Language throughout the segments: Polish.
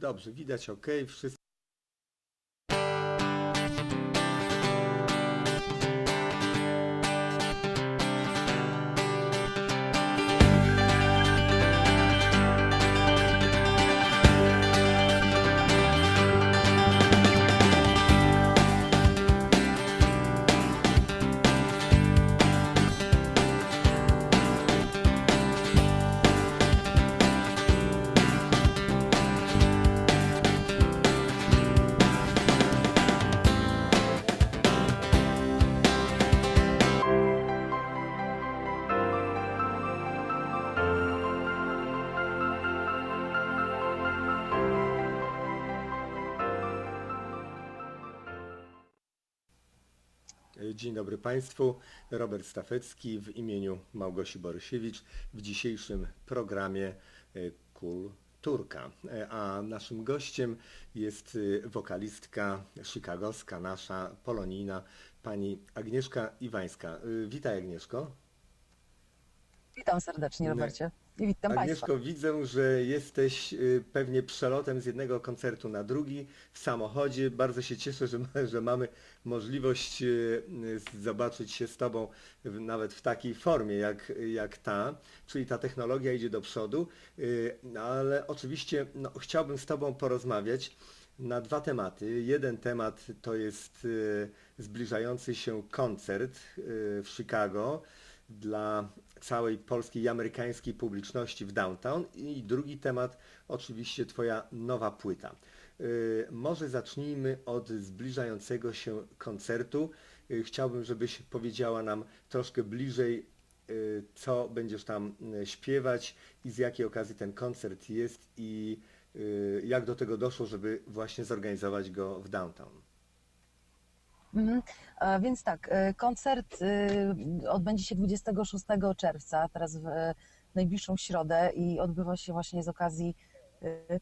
Dobrze, widać ok, wszystko. Dzień dobry Państwu. Robert Stafecki w imieniu Małgosi Borysiewicz w dzisiejszym programie e, Kulturka. E, A naszym gościem jest e, wokalistka chicagowska, nasza polonijna, pani Agnieszka Iwańska. E, Witaj Agnieszko. Witam serdecznie, Nie. Robercie. Witam Państwa. Agnieszko, widzę, że jesteś y, pewnie przelotem z jednego koncertu na drugi w samochodzie. Bardzo się cieszę, że, że mamy możliwość y, zobaczyć się z Tobą w, nawet w takiej formie jak, jak ta, czyli ta technologia idzie do przodu, y, no, ale oczywiście no, chciałbym z Tobą porozmawiać na dwa tematy. Jeden temat to jest zbliżający się koncert w Chicago dla całej polskiej i amerykańskiej publiczności w downtown i drugi temat oczywiście Twoja nowa płyta. Y, Może zacznijmy od zbliżającego się koncertu. Y, Chciałbym, żebyś powiedziała nam troszkę bliżej, y, co będziesz tam śpiewać i z jakiej okazji ten koncert jest i jak do tego doszło, żeby właśnie zorganizować go w downtown. Mhm. Więc tak, e, koncert e, odbędzie się 26 czerwca, teraz w e, najbliższą środę i odbywa się właśnie z okazji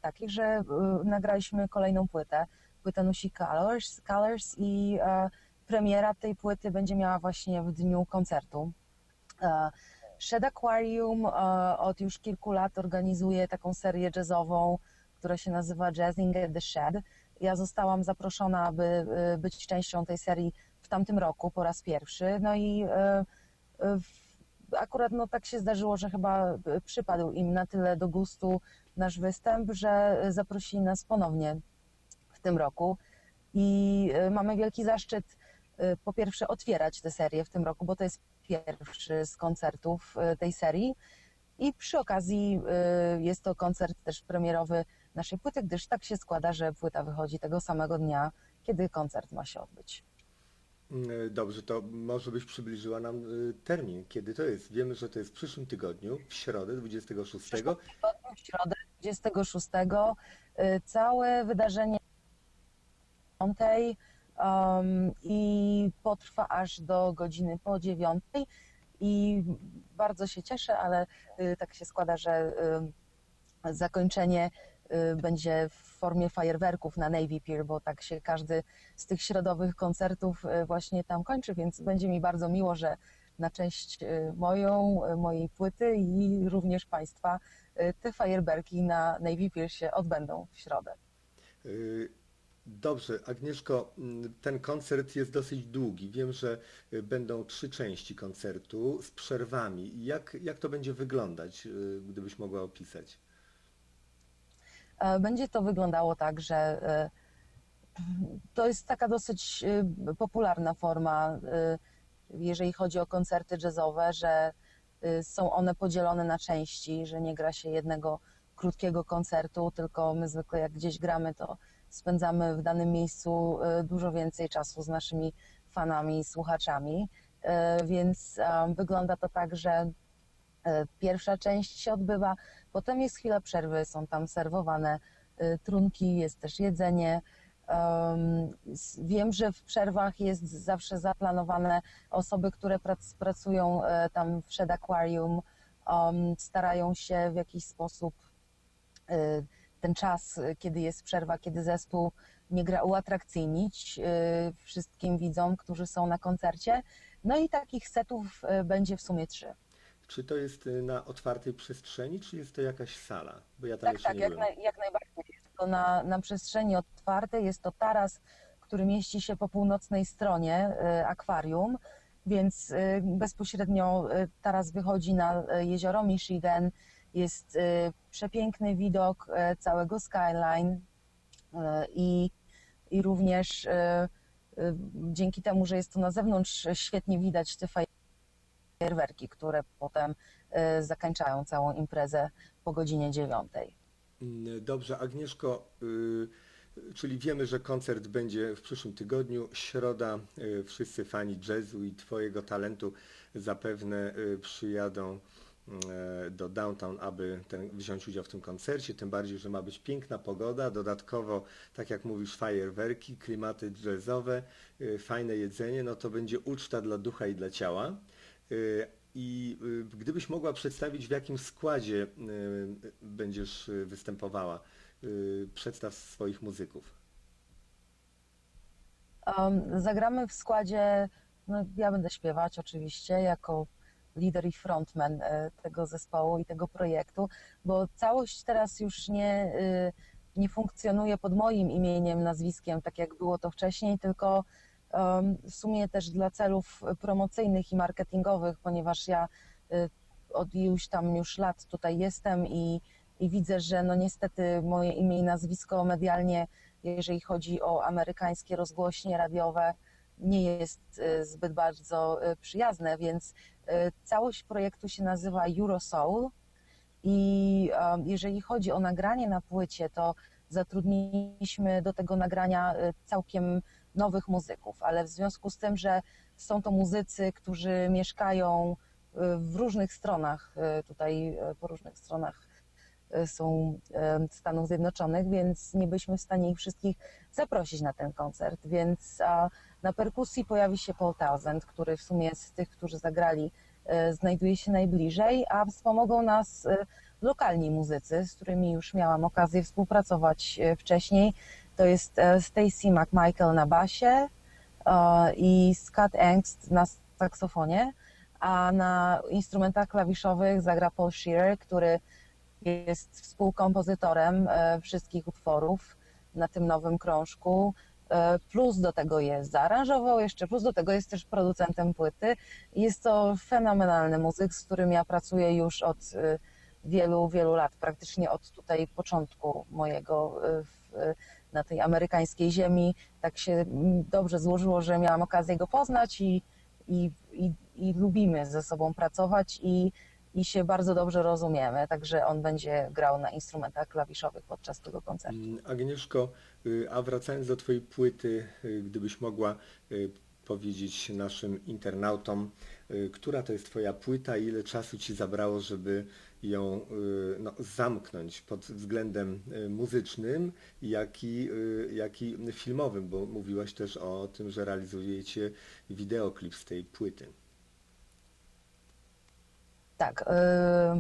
takiej, że nagraliśmy kolejną płytę, płytę nosi Colors, Colors i e, premiera tej płyty będzie miała właśnie w dniu koncertu. E, Shed Aquarium e, od już kilku lat organizuje taką serię jazzową, która się nazywa Jazzing at the Shed. Ja zostałam zaproszona, aby e, być częścią tej serii w tamtym roku po raz pierwszy. No i e, w- akurat no, tak się zdarzyło, że chyba przypadł im na tyle do gustu nasz występ, że zaprosili nas ponownie w tym roku. I mamy wielki zaszczyt po pierwsze otwierać tę serię w tym roku, bo to jest pierwszy z koncertów tej serii. I przy okazji jest to koncert też premierowy naszej płyty, gdyż tak się składa, że płyta wychodzi tego samego dnia, kiedy koncert ma się odbyć. Y, Dobrze, to może byś przybliżyła nam y, termin, kiedy to jest. Wiemy, że to jest w przyszłym tygodniu, w środę 26. przyszłym tygodniu, w środę 26. y, Całe wydarzenie 5 um, i potrwa aż do godziny po 9. I bardzo się cieszę, ale tak się składa, że zakończenie będzie w formie fajerwerków na Navy Pier, bo tak się każdy z tych środowych koncertów y, właśnie tam kończy, więc będzie mi bardzo miło, że na część y, moją, y, mojej płyty i również Państwa y, te fajerwerki na Navy Pier się odbędą w środę. Y, Dobrze, Agnieszko, mm, ten koncert jest dosyć długi. Wiem, że y, będą trzy części koncertu z przerwami. Jak, jak to będzie wyglądać, y, gdybyś mogła opisać? E, Będzie to wyglądało tak, że e, to jest taka dosyć e, popularna forma, jeżeli chodzi o koncerty jazzowe, że są one podzielone na części, że nie gra się jednego krótkiego koncertu, tylko my zwykle jak gdzieś gramy, to spędzamy w danym miejscu dużo więcej czasu z naszymi fanami, słuchaczami. Więc wygląda to tak, że pierwsza część się odbywa, potem jest chwila przerwy, są tam serwowane e, trunki, jest też jedzenie. Wiem, że w przerwach jest zawsze zaplanowane osoby, które prac, pracują e, tam Aquarium, em, starają się w jakiś sposób e, ten czas, e, kiedy jest przerwa, kiedy zespół nie gra, uatrakcyjnić e, wszystkim widzom, którzy są na koncercie. No i takich setów e, będzie w sumie trzy. Czy to jest y, na otwartej przestrzeni, czy jest to jakaś sala? Bo ja tam Tak, jeszcze tak, nie jak, byłem. naj, jak najbardziej. Jest to na, na przestrzeni otwartej. Jest to taras, który mieści się po północnej stronie y, akwarium, więc y, bezpośrednio taras wychodzi na jezioro Michigan. Jest przepiękny widok całego skyline i, i również dzięki temu, że jest to na zewnątrz, świetnie widać te fajerwerki, które potem y, zakończają całą imprezę po godzinie dziewiątej. Mm, Dobrze, Agnieszko, y, czyli wiemy, że koncert będzie w przyszłym tygodniu, środa, y, wszyscy fani jazzu i Twojego talentu zapewne przyjadą do downtown, aby ten, wziąć udział w tym koncercie, tym bardziej, że ma być piękna pogoda, dodatkowo, tak jak mówisz, fajerwerki, klimaty jazzowe, fajne jedzenie, no to będzie uczta dla ducha i dla ciała. I y, gdybyś mogła przedstawić, w jakim składzie y, będziesz y, występowała, przedstaw swoich muzyków. Um, zagramy w składzie, no ja będę śpiewać oczywiście jako lider i frontman e, tego zespołu i tego projektu, bo całość teraz już nie, nie funkcjonuje pod moim imieniem, nazwiskiem, tak jak było to wcześniej, tylko w sumie też dla celów promocyjnych i marketingowych, ponieważ ja y, od iluś tam już lat tutaj jestem i, i widzę, że no niestety moje imię i nazwisko medialnie jeżeli chodzi o amerykańskie rozgłośnie radiowe, nie jest y, zbyt bardzo y, przyjazne, więc całość projektu się nazywa Eurosoul i jeżeli chodzi o nagranie na płycie, to zatrudniliśmy do tego nagrania całkiem nowych muzyków, ale w związku z tym, że są to muzycy, którzy mieszkają y, w różnych stronach, y, tutaj y, po różnych stronach są Stanów Zjednoczonych, więc nie byliśmy w stanie ich wszystkich zaprosić na ten koncert, więc na perkusji pojawi się Paul Townsend, który w sumie z tych, którzy zagrali, znajduje się najbliżej, a wspomogą nas lokalni muzycy, z którymi już miałam okazję współpracować wcześniej. To jest e, Stacy McMichael na basie e, i Scott Angst na saksofonie, a na instrumentach klawiszowych zagra Paul Shearer, który jest współkompozytorem e, wszystkich utworów na tym nowym krążku. Plus do tego jest zaaranżował jeszcze, plus do tego jest też producentem płyty. Jest to fenomenalny muzyk, z którym ja pracuję już od wielu, wielu lat, praktycznie od tutaj początku mojego na tej amerykańskiej ziemi. Tak się mm, dobrze złożyło, że miałam okazję go poznać i, i, i, i lubimy ze sobą pracować i, i się bardzo dobrze rozumiemy, także on będzie grał na instrumentach klawiszowych podczas tego koncertu. Mm, Agnieszko, y, a wracając do Twojej płyty, y, gdybyś mogła y, powiedzieć naszym internautom, która to jest Twoja płyta i ile czasu Ci zabrało, żeby ją y, no, zamknąć pod względem y, muzycznym, jak i, y, jak i filmowym, bo mówiłaś też o tym, że realizujecie wideoklip z tej płyty. Tak,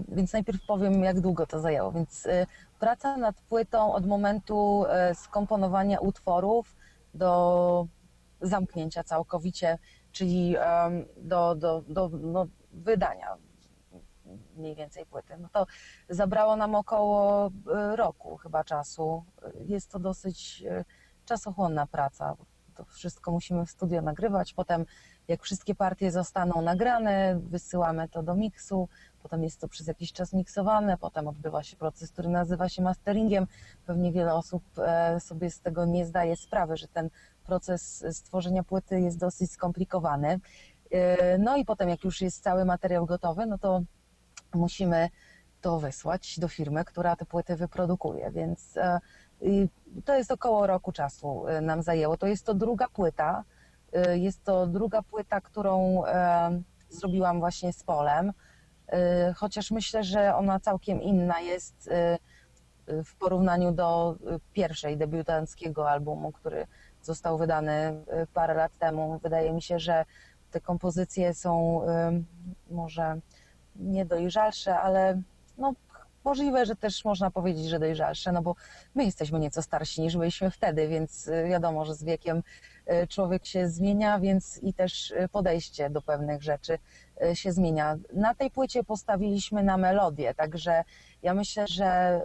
więc najpierw powiem, jak długo to zajęło. Więc praca nad płytą od momentu skomponowania utworów do zamknięcia całkowicie, czyli do, do, do no, wydania mniej więcej płyty. No to zabrało nam około y, roku chyba czasu. Jest to dosyć y, czasochłonna praca. To wszystko musimy w studio nagrywać. Potem, jak wszystkie partie zostaną nagrane, wysyłamy to do miksu. Potem jest to przez jakiś czas miksowane. Potem odbywa się proces, który nazywa się masteringiem. Pewnie wiele osób e, sobie z tego nie zdaje sprawy, że ten proces stworzenia płyty jest dosyć skomplikowany. E, No i potem, jak już jest cały materiał gotowy, no to musimy to wysłać do firmy, która te płyty wyprodukuje, więc e, to jest około roku czasu e, nam zajęło. To jest to druga płyta, e, jest to druga płyta, którą zrobiłam właśnie z Polem, chociaż myślę, że ona całkiem inna jest w porównaniu do pierwszej debiutanckiego albumu, który został wydany parę lat temu. Wydaje mi się, że te kompozycje są może nie dojrzalsze, ale no, możliwe, że też można powiedzieć, że dojrzalsze, no bo my jesteśmy nieco starsi niż byliśmy wtedy, więc y, wiadomo, że z wiekiem y, człowiek się zmienia, więc i też y, podejście do pewnych rzeczy się zmienia. Na tej płycie postawiliśmy na melodię, także ja myślę, że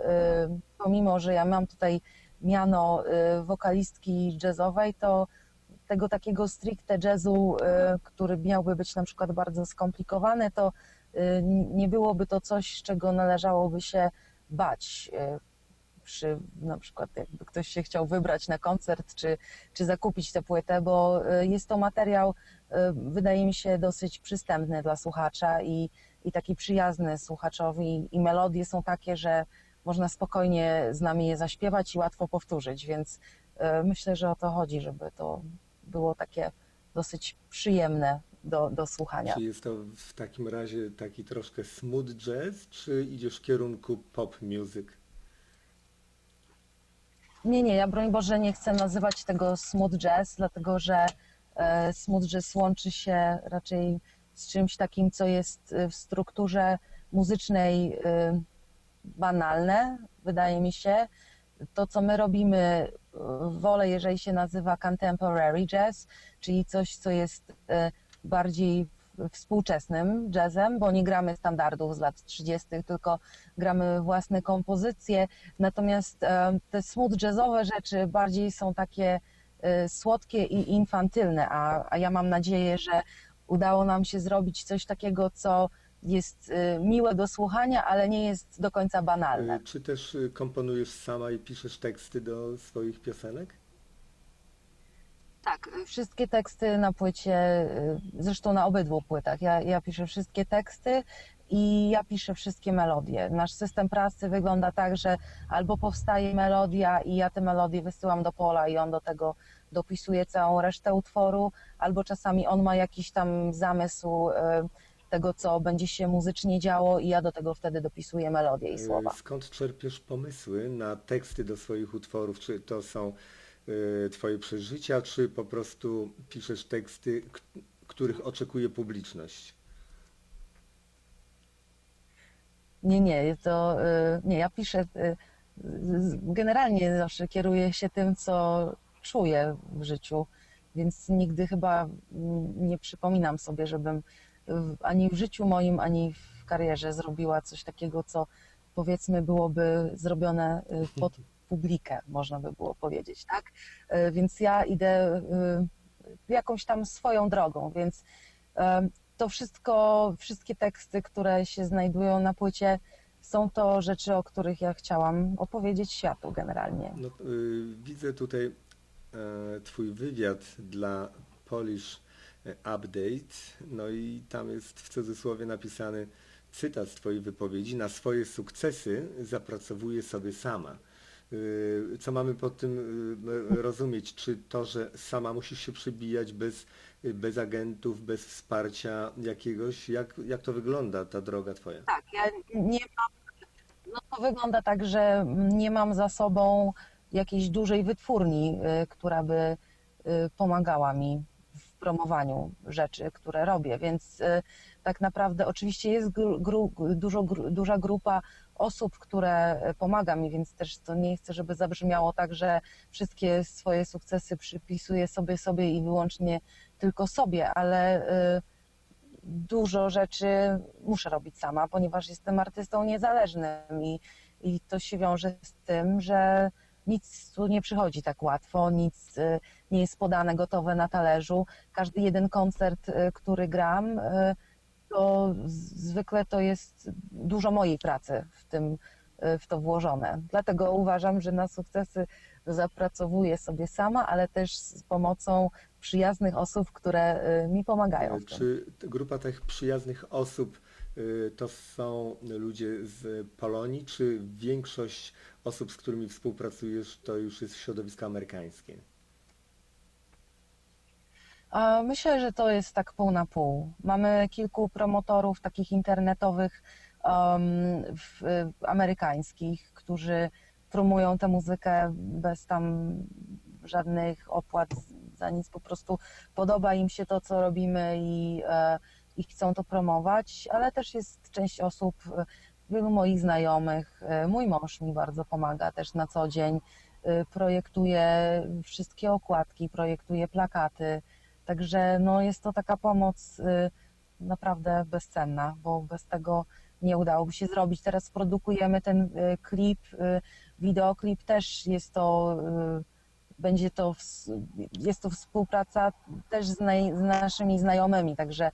pomimo, że ja mam tutaj miano wokalistki jazzowej, to tego takiego stricte jazzu, który miałby być na przykład bardzo skomplikowany, to nie byłoby to coś, czego należałoby się bać. y, Przy na przykład jakby ktoś się chciał wybrać na koncert czy, czy zakupić tę płytę, bo y, jest to materiał, y, wydaje mi się, dosyć przystępny dla słuchacza i, i taki przyjazny słuchaczowi. I melodie są takie, że można spokojnie z nami je zaśpiewać i łatwo powtórzyć, więc y, myślę, że o to chodzi, żeby to było takie dosyć przyjemne do, do słuchania. Czy jest to w takim razie taki troszkę smooth jazz, czy idziesz w kierunku pop music? Nie, nie, ja broń Boże nie chcę nazywać tego smooth jazz, dlatego że e, smooth jazz łączy się raczej z czymś takim, co jest e, w strukturze muzycznej e, banalne, wydaje mi się. To, co my robimy, wolę, jeżeli się nazywa contemporary jazz, czyli coś, co jest bardziej współczesnym jazzem, bo nie gramy standardów z lat 30., tylko gramy własne kompozycje. Natomiast e, te smooth jazzowe rzeczy bardziej są takie e, słodkie i infantylne, a, a ja mam nadzieję, że udało nam się zrobić coś takiego, co jest e, miłe do słuchania, ale nie jest do końca banalne. Czy też y, komponujesz sama i piszesz teksty do swoich piosenek? Tak, wszystkie teksty na płycie, y, zresztą na obydwu płytach. Ja, ja piszę wszystkie teksty i ja piszę wszystkie melodie. Nasz system pracy wygląda tak, że albo powstaje melodia i ja tę melodię wysyłam do Pola i on do tego dopisuje całą resztę utworu, albo czasami on ma jakiś tam zamysł y, tego, co będzie się muzycznie działo i ja do tego wtedy dopisuję melodię i Y, słowa. Skąd czerpiesz pomysły na teksty do swoich utworów? Czy to są y, twoje przeżycia, czy po prostu piszesz teksty, których oczekuje publiczność? Nie, nie, to y, nie, ja piszę, y, generalnie zawsze kieruję się tym, co czuję w życiu, więc nigdy chyba nie przypominam sobie, żebym ani w życiu moim, ani w karierze zrobiła coś takiego, co powiedzmy byłoby zrobione y, pod publikę, można by było powiedzieć, tak? Y, Więc ja idę y, jakąś tam swoją drogą, więc em, to wszystko, wszystkie teksty, które się znajdują na płycie, są to rzeczy, o których ja chciałam opowiedzieć światu generalnie. No, widzę tutaj e, twój wywiad dla Polish Update, no i tam jest w cudzysłowie napisany cytat z twojej wypowiedzi. Na swoje sukcesy zapracowuję sobie sama. Y, Co mamy pod tym y, rozumieć? Czy to, że sama musisz się przybijać bez, bez agentów, bez wsparcia jakiegoś? Jak, jak to wygląda, ta droga twoja? Tak, ja nie mam, no to wygląda tak, że nie mam za sobą jakiejś dużej wytwórni, y, która by pomagała mi w promowaniu rzeczy, które robię, więc tak naprawdę oczywiście jest gru, gru, dużo, gru, duża grupa osób, które pomaga mi, więc też to nie chcę, żeby zabrzmiało tak, że wszystkie swoje sukcesy przypisuję sobie sobie i wyłącznie tylko sobie, ale y, dużo rzeczy muszę robić sama, ponieważ jestem artystą niezależnym i, i to się wiąże z tym, że nic tu nie przychodzi tak łatwo, nic y, nie jest podane gotowe na talerzu. Każdy jeden koncert, który gram, to zwykle to jest dużo mojej pracy w tym, y, w to włożone. Dlatego uważam, że na sukcesy zapracowuję sobie sama, ale też z pomocą przyjaznych osób, które y, mi pomagają. Czy grupa tych przyjaznych osób y, to są ludzie z Polonii, czy większość osób, z którymi współpracujesz, to już jest środowisko amerykańskie? Myślę, że to jest tak pół na pół. Mamy kilku promotorów takich internetowych, um, w, w, amerykańskich, którzy promują tę muzykę bez tam żadnych opłat za nic. Po prostu podoba im się to, co robimy i, e, i chcą to promować, ale też jest część osób, wielu moich znajomych. e, Mój mąż mi bardzo pomaga też na co dzień. e, Projektuje wszystkie okładki, projektuje plakaty. Także no, jest to taka pomoc y, naprawdę bezcenna, bo bez tego nie udałoby się zrobić. Teraz produkujemy ten y, klip, y, wideoklip też jest to, będzie to, jest to współpraca też z, naj, z naszymi znajomymi, także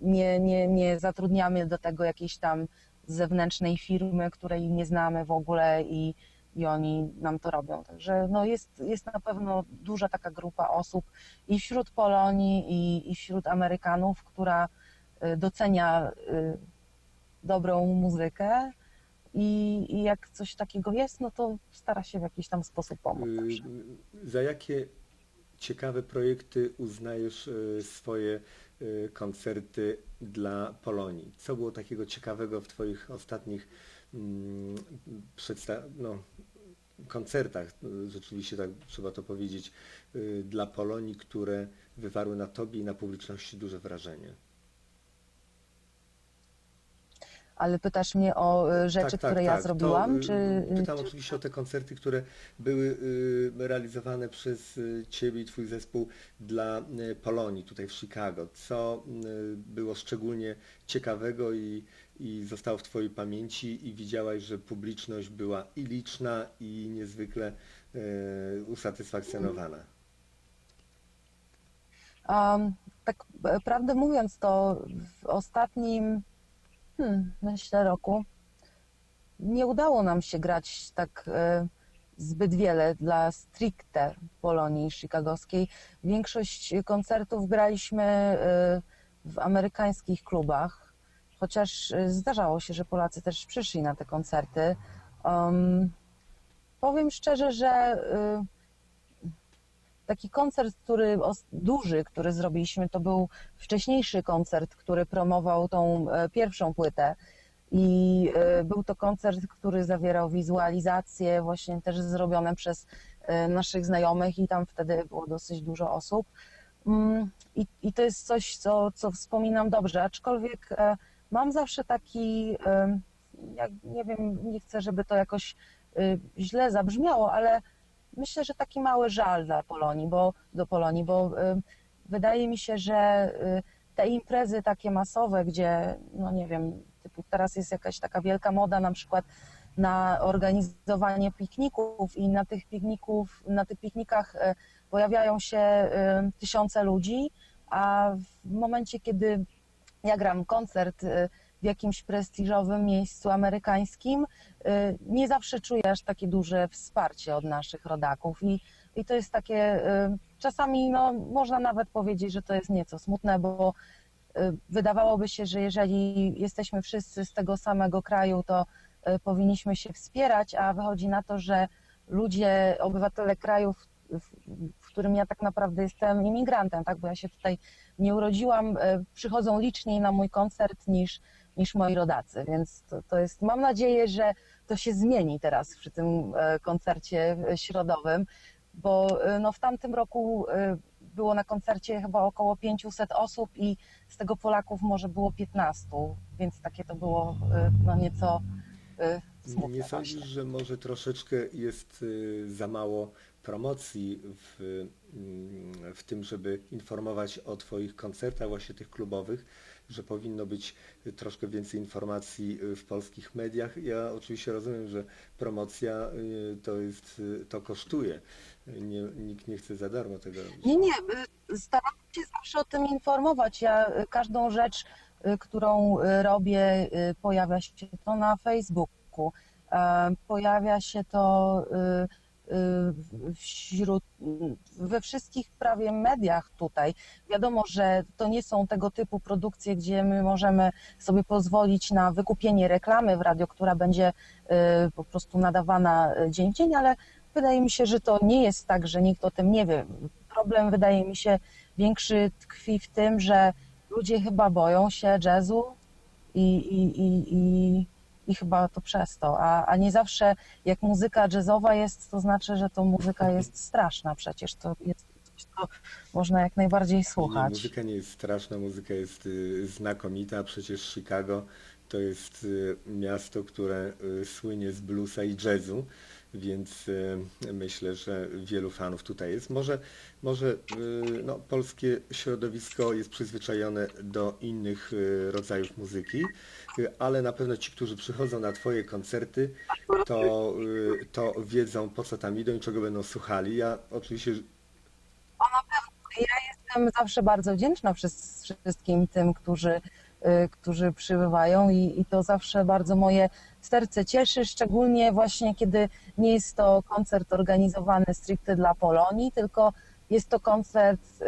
nie, nie, nie zatrudniamy do tego jakiejś tam zewnętrznej firmy, której nie znamy w ogóle i, i oni nam to robią. Także no jest, jest na pewno duża taka grupa osób i wśród Polonii, i, i wśród Amerykanów, która y, docenia y, dobrą muzykę i, i jak coś takiego jest, no to stara się w jakiś tam sposób pomóc. Y, Za jakie ciekawe projekty uznajesz swoje koncerty dla Polonii? Co było takiego ciekawego w Twoich ostatnich przedsta- no, koncertach, y, rzeczywiście tak trzeba to powiedzieć, y, dla Polonii, które wywarły na Tobie i na publiczności duże wrażenie? Ale pytasz mnie o y, rzeczy, Tak, tak, które ja tak. zrobiłam, To, y, czy... y, Pytam czy- oczywiście o te koncerty, które były y, realizowane przez y, Ciebie i Twój zespół dla y, Polonii tutaj w Chicago. Co y, było szczególnie ciekawego i, i zostało w Twojej pamięci i widziałaś, że publiczność była i liczna i niezwykle y, usatysfakcjonowana? Um, tak e, prawdę mówiąc, to w ostatnim, hmm, myślę, roku nie udało nam się grać tak e, zbyt wiele dla stricte Polonii chicagowskiej. Większość koncertów graliśmy e, w amerykańskich klubach, chociaż e, zdarzało się, że Polacy też przyszli na te koncerty. Um, powiem szczerze, że e, taki koncert, który duży, który zrobiliśmy, to był wcześniejszy koncert, który promował tą e, pierwszą płytę. I e, był to koncert, który zawierał wizualizacje, właśnie też zrobione przez e, naszych znajomych, i tam wtedy było dosyć dużo osób. Mm, I, i to jest coś, co, co wspominam dobrze, aczkolwiek mam zawsze taki, e, jak, nie wiem, nie chcę, żeby to jakoś e, źle zabrzmiało, ale myślę, że taki mały żal dla Polonii, bo do Polonii, bo y, wydaje mi się, że y, te imprezy takie masowe, gdzie, no nie wiem, typu teraz jest jakaś taka wielka moda na przykład na organizowanie pikników i na tych pikników, na tych piknikach y, pojawiają się y, tysiące ludzi, a w momencie, kiedy ja gram koncert y, w jakimś prestiżowym miejscu amerykańskim, y, nie zawsze czuję aż takie duże wsparcie od naszych rodaków i, i to jest takie, y, czasami no, można nawet powiedzieć, że to jest nieco smutne, bo wydawałoby się, że jeżeli jesteśmy wszyscy z tego samego kraju, to powinniśmy się wspierać, a wychodzi na to, że ludzie, obywatele krajów, którym ja tak naprawdę jestem imigrantem, tak, bo ja się tutaj nie urodziłam, y, przychodzą liczniej na mój koncert niż, niż moi rodacy, więc to, to jest, mam nadzieję, że to się zmieni teraz przy tym e, koncercie e, środowym, bo e, no, w tamtym roku e, było na koncercie chyba około 500 osób i z tego Polaków może było 15, więc takie to było e, no, nieco e, smutne Nie sądzisz, właśnie. że może troszeczkę jest za mało promocji w, mm, w tym, żeby informować o Twoich koncertach, właśnie tych klubowych, że powinno być troszkę więcej informacji w polskich mediach? Ja oczywiście rozumiem, że promocja y, to jest, y, to kosztuje. Nie, nikt nie chce za darmo tego robić. Nie, nie, y, staram się zawsze o tym informować. Ja każdą rzecz, którą robię, pojawia się to na Facebooku, e, pojawia się to wśród, we wszystkich prawie mediach tutaj. Wiadomo, że to nie są tego typu produkcje, gdzie my możemy sobie pozwolić na wykupienie reklamy w radio, która będzie y, po prostu nadawana dzień w dzień, ale wydaje mi się, że to nie jest tak, że nikt o tym nie wie. Problem wydaje mi się większy tkwi w tym, że ludzie chyba boją się jazzu i, i, i, i, i chyba to przez to, a, a nie zawsze jak muzyka jazzowa jest, to znaczy, że to muzyka jest straszna przecież, to jest coś, co można jak najbardziej Nie, słuchać. muzyka nie jest straszna, muzyka jest y, znakomita. Przecież Chicago to jest y, miasto, które y, słynie z bluesa i jazzu. Więc e, myślę, że wielu fanów tutaj jest. Może, może e, no, polskie środowisko jest przyzwyczajone do innych e, rodzajów muzyki, ale na pewno ci, którzy przychodzą na Twoje koncerty, to, to wiedzą po co tam idą i czego będą słuchali. Ja oczywiście Jestem zawsze bardzo wdzięczna wszys- wszystkim tym, którzy, y, którzy przybywają i, i to zawsze bardzo moje serce cieszy, szczególnie właśnie kiedy nie jest to koncert organizowany stricte dla Polonii, tylko jest to koncert y,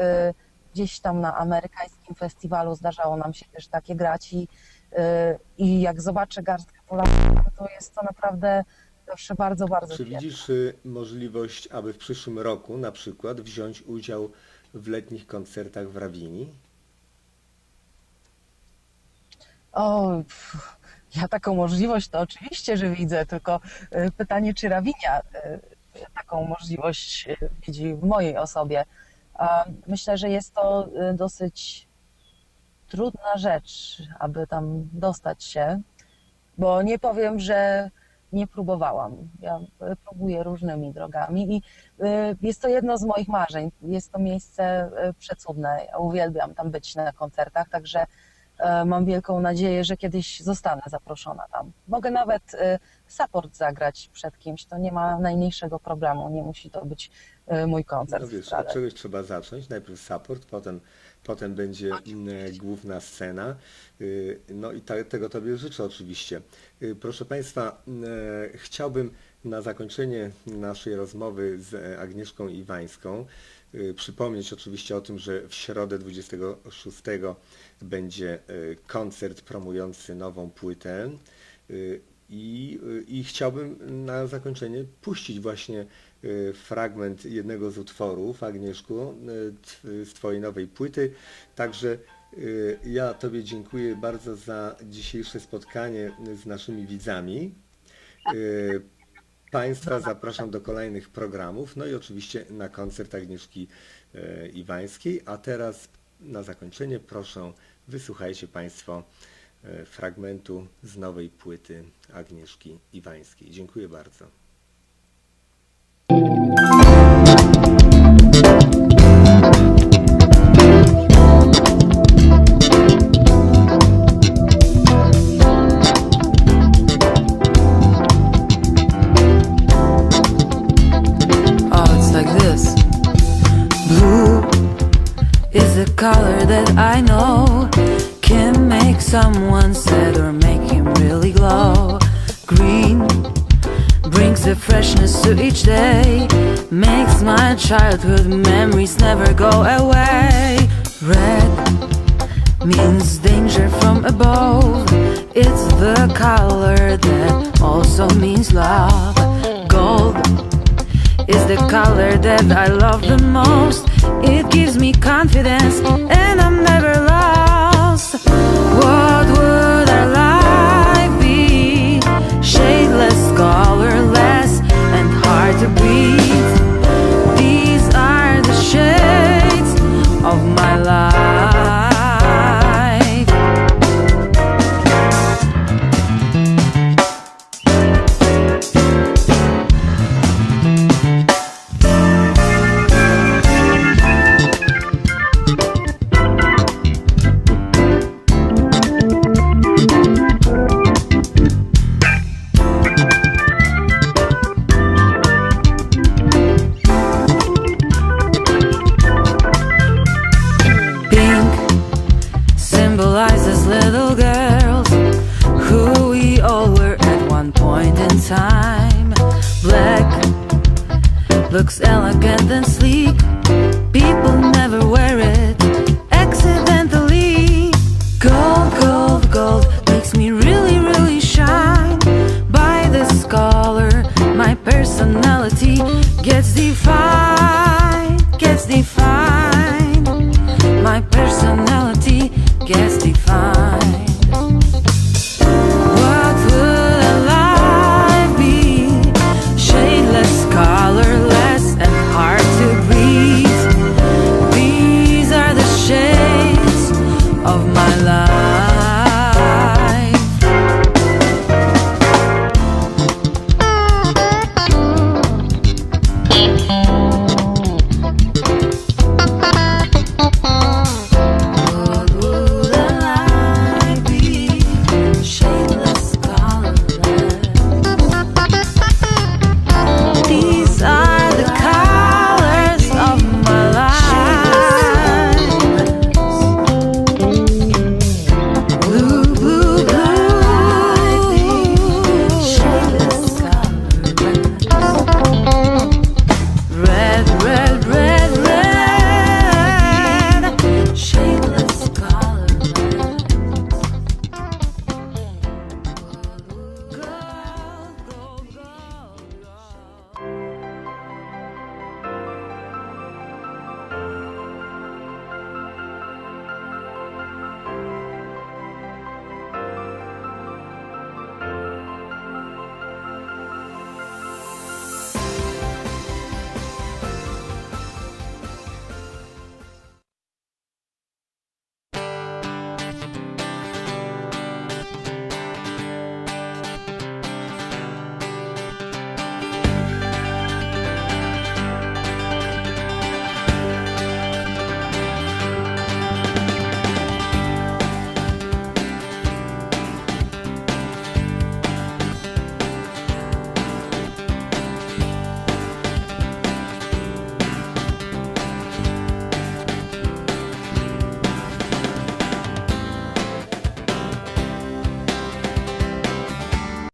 gdzieś tam na amerykańskim festiwalu. Zdarzało nam się też takie grać i, y, i jak zobaczę garstkę Polaków, to jest to naprawdę zawsze bardzo, bardzo Czy przyjemne. widzisz y, możliwość, aby w przyszłym roku na przykład wziąć udział w letnich koncertach w Rawini? O, ja taką możliwość to oczywiście, że widzę, tylko y, pytanie, czy Rawinia y, taką możliwość y, widzi w mojej osobie. Myślę, że jest to dosyć trudna rzecz, aby tam dostać się, bo nie powiem, że nie próbowałam. Ja próbuję różnymi drogami i jest to jedno z moich marzeń. Jest to miejsce przecudne. Ja uwielbiam tam być na koncertach, także e, mam wielką nadzieję, że kiedyś zostanę zaproszona tam. Mogę nawet e, support zagrać przed kimś, to nie ma najmniejszego problemu, nie musi to być e, mój koncert No wiesz, od czegoś trzeba zacząć. Najpierw support, potem, potem będzie główna scena. No i ta, tego Tobie życzę oczywiście. Proszę Państwa, chciałbym na zakończenie naszej rozmowy z Agnieszką Iwańską y, przypomnieć oczywiście o tym, że w środę 26 będzie y, koncert promujący nową płytę. Y, I, y, I chciałbym na zakończenie puścić właśnie fragment jednego z utworów, Agnieszku, z Twojej nowej płyty. Także ja Tobie dziękuję bardzo za dzisiejsze spotkanie z naszymi widzami. Państwa zapraszam do kolejnych programów, no i oczywiście na koncert Agnieszki e, Iwańskiej. A teraz na zakończenie proszę, wysłuchajcie Państwo e, fragmentu z nowej płyty Agnieszki Iwańskiej. Dziękuję bardzo. Childhood memories never go away. Red means danger from above. It's the color that also means love. Gold is the color that I love the most. It gives me confidence, looks elegant and sleek. People never wear it